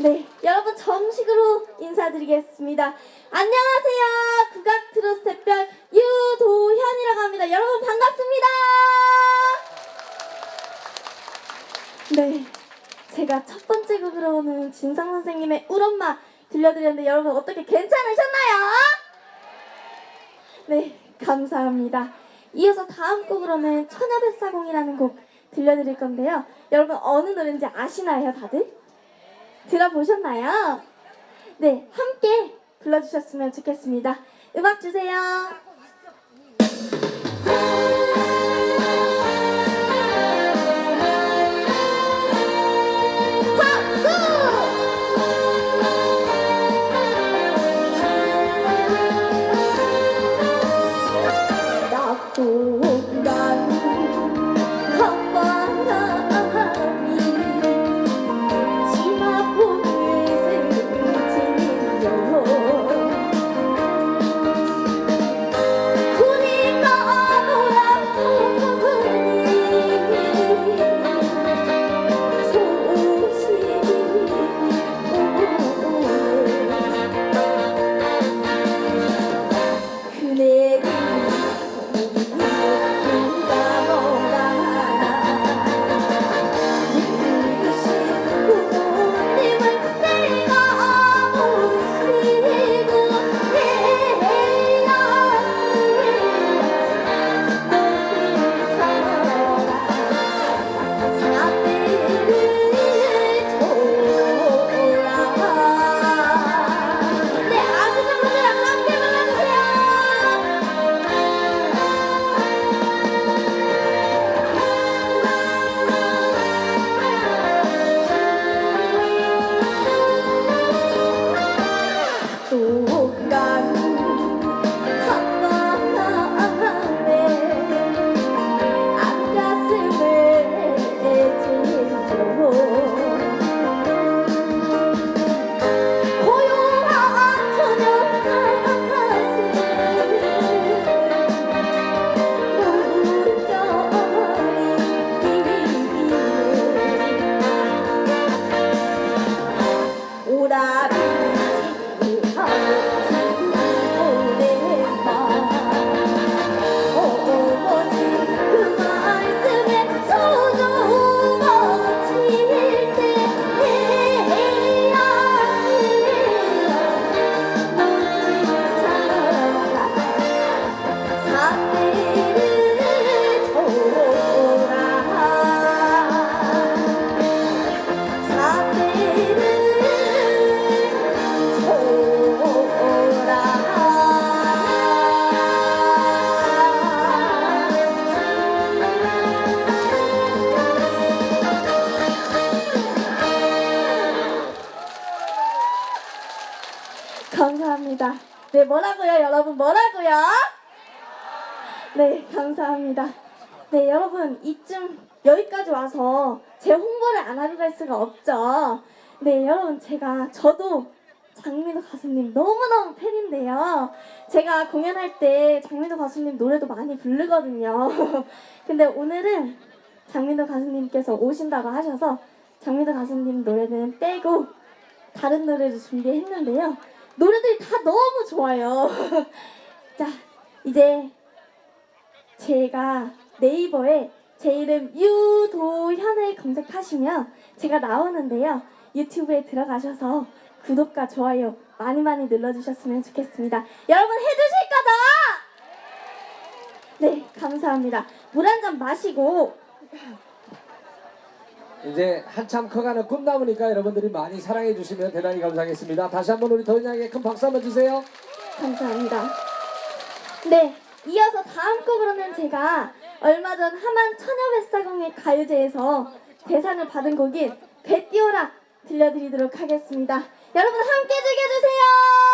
네, 여러분 정식으로 인사드리겠습니다. 안녕하세요. 국악 트로트 샛별 유도현이라고 합니다. 여러분 반갑습니다. 네, 제가 첫 번째 곡으로는 진상 선생님의 울엄마 들려드렸는데 여러분 어떻게 괜찮으셨나요? 네, 감사합니다. 이어서 다음 곡으로는 처녀뱃사공이라는 곡 들려드릴 건데요. 여러분 어느 노래인지 아시나요, 다들? 들어보셨나요? 네, 함께 불러주셨으면 좋겠습니다. 음악 주세요. 뭐라고요, 여러분? 뭐라고요? 네, 감사합니다. 네, 여러분, 이쯤 여기까지 와서 제 홍보를 안 하고 갈 수가 없죠. 네, 여러분, 제가, 저도 장민호 가수님 너무너무 팬인데요. 제가 공연할 때 장민호 가수님 노래도 많이 부르거든요. 근데 오늘은 장민호 가수님께서 오신다고 하셔서 장민호 가수님 노래는 빼고 다른 노래를 준비했는데요. 노래들이 다 너무 좋아요. 자, 이제 제가 네이버에 제 이름 유도현을 검색하시면 제가 나오는데요. 유튜브에 들어가셔서 구독과 좋아요 많이 많이 눌러주셨으면 좋겠습니다. 여러분 해주실 거죠? 네, 감사합니다. 물 한 잔 마시고 이제 한참 커가는 꿈나무니까 여러분들이 많이 사랑해 주시면 대단히 감사하겠습니다. 다시 한번 우리 도현양에게 큰 박수 한번 주세요. 감사합니다. 네, 이어서 다음 곡으로는 제가 얼마 전 하만 처녀뱃사공의 가요제에서 대상을 받은 곡인 배 띄워라 들려드리도록 하겠습니다. 여러분 함께 즐겨주세요.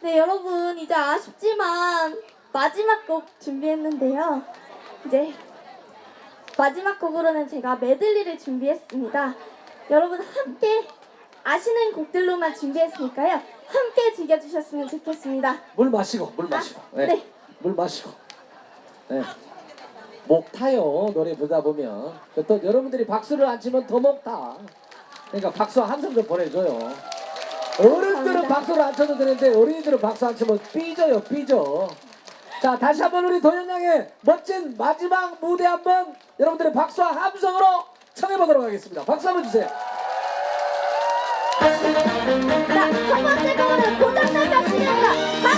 네, 여러분, 이제 아쉽지만 마지막 곡 준비했는데요. 이제 마지막 곡으로는 제가 메들리를 준비했습니다. 여러분, 함께 아시는 곡들로만 준비했으니까요. 함께 즐겨주셨으면 좋겠습니다. 물 마시고 물 마시고. 아, 네. 물 마시고. 네. 목 타요 노래 부르다 보면 또 여러분들이 박수를 안 치면 더 목 타. 그러니까 박수 한손좀 보내줘요. 어른들은. 박수를 안 쳐도 되는데 어린이들은 박수 안 치면 삐져요 삐져. 자 다시 한번 우리 도현 양의 멋진 마지막 무대 한번 여러분들의 박수와 함성으로 청해 보도록 하겠습니다. 박수 한번 주세요. 자, 첫 번째 곡은 고장난 작품입니다.